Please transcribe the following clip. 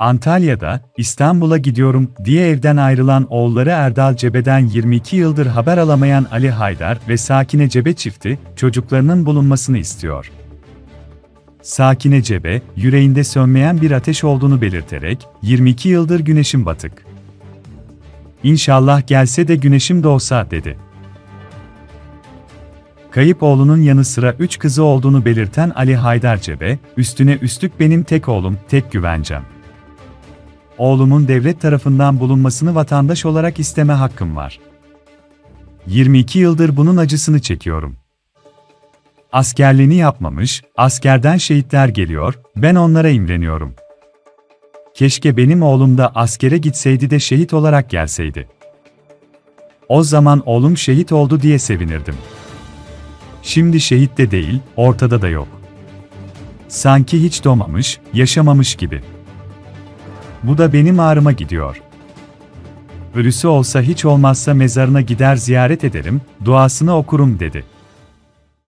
Antalya'da, İstanbul'a gidiyorum diye evden ayrılan oğulları Erdal Cebe'den 22 yıldır haber alamayan Ali Haydar ve Sakine Cebe çifti, çocuklarının bulunmasını istiyor. Sakine Cebe, yüreğinde sönmeyen bir ateş olduğunu belirterek, 22 yıldır güneşim batık. İnşallah gelse de güneşim doğsa, dedi. Kayıp oğlunun yanı sıra üç kızı olduğunu belirten Ali Haydar Cebe, üstüne üstlük benim tek oğlum, tek güvencem. Oğlumun devlet tarafından bulunmasını vatandaş olarak isteme hakkım var. 22 yıldır bunun acısını çekiyorum. Askerliğini yapmamış, askerden şehitler geliyor, ben onlara imreniyorum. Keşke benim oğlum da askere gitseydi de şehit olarak gelseydi. O zaman oğlum şehit oldu diye sevinirdim. Şimdi şehit de değil, ortada da yok. Sanki hiç doğmamış, yaşamamış gibi. Bu da benim ağrıma gidiyor. Ölüsü olsa hiç olmazsa mezarına gider ziyaret ederim, duasını okurum dedi.